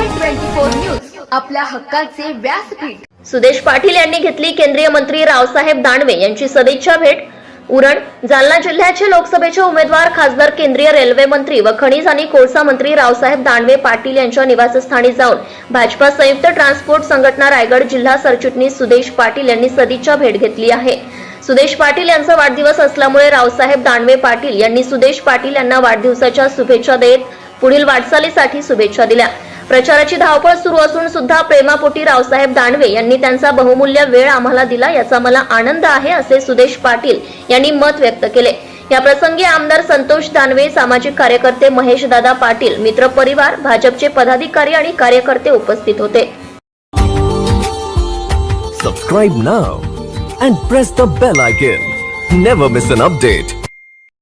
Four news आपल्या हक्काचे व्यासपीठ. सुदेश पाटील यांनी घेतली केंद्रीय मंत्री रावसाहेब दानवे यांची सदिच्छा भेट. उरण जालना जिल्ह्याचे लोकसभेचे उमेदवार खासदार केंद्रीय रेल्वे मंत्री व खनिज आणि कोळसा मंत्री रावसाहेब दानवे पाटील यांच्या निवासस्थानी जाऊन भाजपा संयुक्त ट्रान्सपोर्ट संघटना रायगड जिल्हा सरचिटणीस सुदेश पाटील यांनी सदिच्छा भेट घेतली आहे. सुदेश पाटील यांचा वाढदिवस असल्यामुळे रावसाहेब दानवे पाटील यांनी सुदेश पाटील यांना वाढदिवसाच्या शुभेच्छा देत पुढील वाटचालीसाठी शुभेच्छा दिल्या. प्रचाराची धावपळ सुरू असून सुद्धा प्रेमापोटी रावसाहेब दानवे यांनी त्यांचा बहुमूल्य वेळ आम्हाला दिला याचा मला आनंद आहे असे सुदेश पाटील यांनी मत व्यक्त केले. या प्रसंगी आमदार संतोष दानवे सामाजिक कार्यकर्ते महेश दादा पाटील मित्र परिवार भाजपचे पदाधिकारी आणि कार्यकर्ते उपस्थित होते. Subscribe now and press the bell icon never miss an update